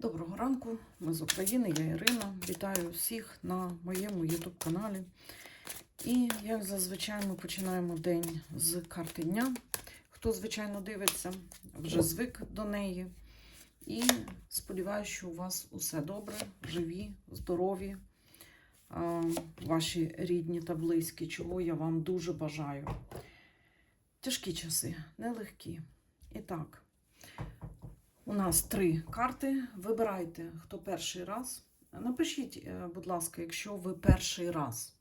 Доброго ранку, ми з України, я Ірина. Вітаю всіх на моєму YouTube каналі. І, як зазвичай, ми починаємо день з карти дня. Хто, звичайно, дивиться, вже звик до неї. І сподіваюся, що у вас усе добре, живі, здорові, ваші рідні та близькі, чого я вам дуже бажаю. Тяжкі часи, нелегкі. І так. У нас три карти. Вибирайте, хто перший раз. Напишіть, е, будь ласка, якщо ви перший раз.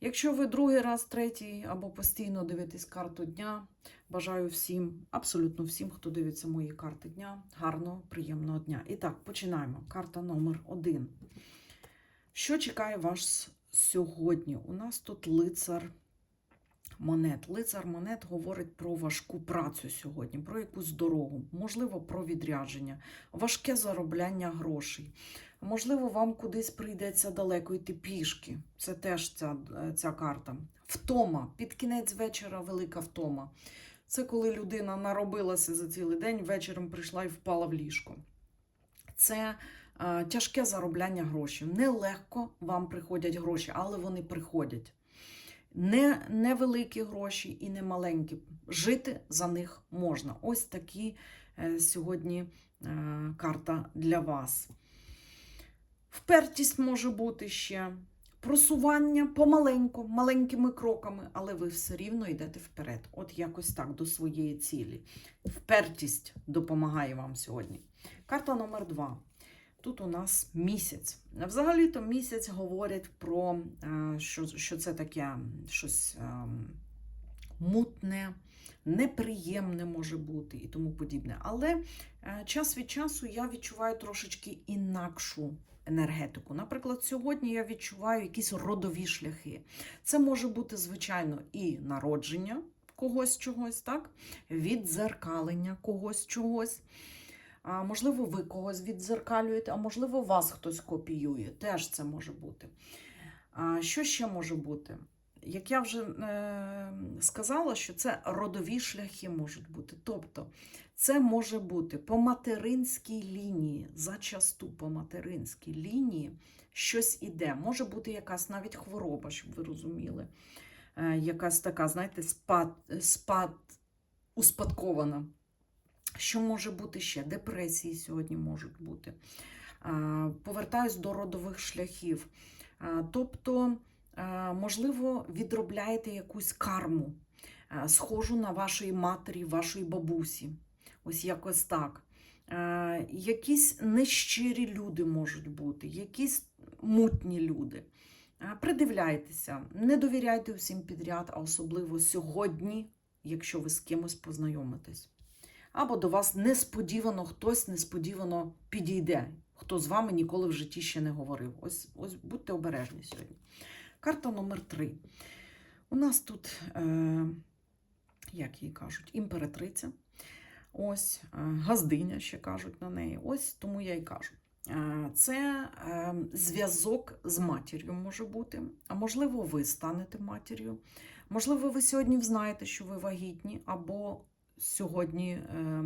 Якщо ви другий раз, третій або постійно дивитесь карту дня, бажаю всім, абсолютно всім, хто дивиться мої карти дня, гарного, приємного дня. І так, починаємо. Карта номер один. Що чекає вас сьогодні? У нас тут лицар монет. Лицар монет говорить про важку працю сьогодні, про якусь дорогу, можливо, про відрядження, важке заробляння грошей. Можливо, вам кудись прийдеться далеко йти пішки. Це теж ця, ця карта. Втома. Під кінець вечора велика втома. Це коли людина наробилася за цілий день, вечором прийшла і впала в ліжко. Це е, тяжке заробляння грошей. Нелегко вам приходять гроші, але вони приходять. Не невеликі гроші і не маленькі. Жити за них можна. Ось такі е, сьогодні е, карта для вас. Впертість може бути ще. Просування помаленьку, маленькими кроками, але ви все рівно йдете вперед. От якось так до своєї цілі. Впертість допомагає вам сьогодні. Карта номер два. Тут у нас місяць. Взагалі-то місяць говорить про е, що, що це таке щось е, мутне, неприємне може бути і тому подібне. Але е, час від часу я відчуваю трошечки інакшу енергетику. Наприклад, сьогодні я відчуваю якісь родові шляхи. Це може бути, звичайно, і народження когось чогось, так? віддзеркалення когось чогось. А, можливо, ви когось віддзеркалюєте, а можливо, вас хтось копіює. Теж це може бути. А, що ще може бути? Як я вже е, сказала, що це родові шляхи можуть бути. Тобто, це може бути по материнській лінії, зачасту по материнській лінії щось іде. Може бути якась навіть хвороба, щоб ви розуміли. Е, якась така, знаєте, спад, спад успадкована. Що може бути ще? Депресії сьогодні можуть бути. Повертаюсь до родових шляхів. Тобто, можливо, відробляєте якусь карму, схожу на вашої матері, вашої бабусі. Ось якось так. Якісь нещирі люди можуть бути, якісь мутні люди. Придивляйтеся, не довіряйте усім підряд, а особливо сьогодні, якщо ви з кимось познайомитесь або до вас несподівано хтось несподівано підійде, хто з вами ніколи в житті ще не говорив. Ось ось будьте обережні сьогодні. Карта номер три. У нас тут, е, як її кажуть, імператриця. Ось е, газдиня ще кажуть на неї. Ось тому я й кажу. Е, Це е, зв'язок з матір'ю може бути. А можливо, ви станете матір'ю. Можливо, ви сьогодні знаєте, що ви вагітні, або сьогодні е,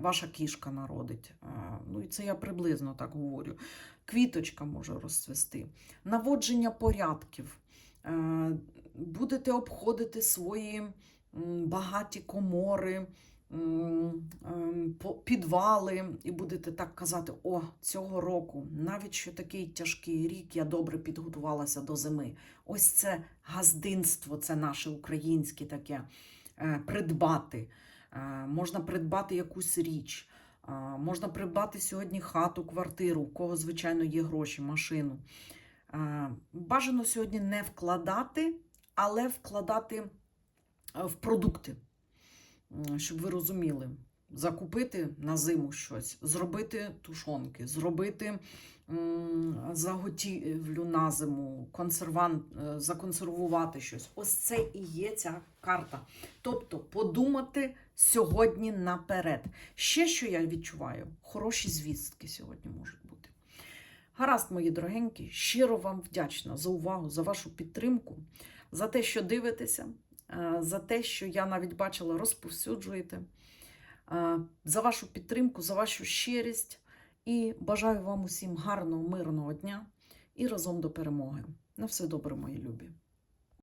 ваша кішка народить. Е, ну, і це я приблизно так говорю. Квіточка може розцвести. Наводження порядків. Е, будете обходити свої багаті комори. ем, Підвали, і будете так казати: о, цього року, навіть що такий тяжкий рік, я добре підготувалася до зими. Ось це газдинство, це наше українське таке е, придбати. Е, Можна придбати якусь річ, е, можна придбати сьогодні хату, квартиру, у кого, звичайно, є гроші, машину. Е, Бажано сьогодні не вкладати, але вкладати в продукти, щоб ви розуміли. Закупити на зиму щось, зробити тушонки, зробити заготівлю на зиму, консервант, е, законсервувати щось. Ось це і є ця карта. Тобто подумати сьогодні наперед. Ще що я відчуваю, хороші звістки сьогодні можуть бути. Гаразд, мої дорогенькі, щиро вам вдячна за увагу, за вашу підтримку, за те, що дивитеся, е, за те, що я навіть бачила, розповсюджуєте, за вашу підтримку, за вашу щирість. І бажаю вам усім гарного, мирного дня і разом до перемоги. На все добре, мої любі.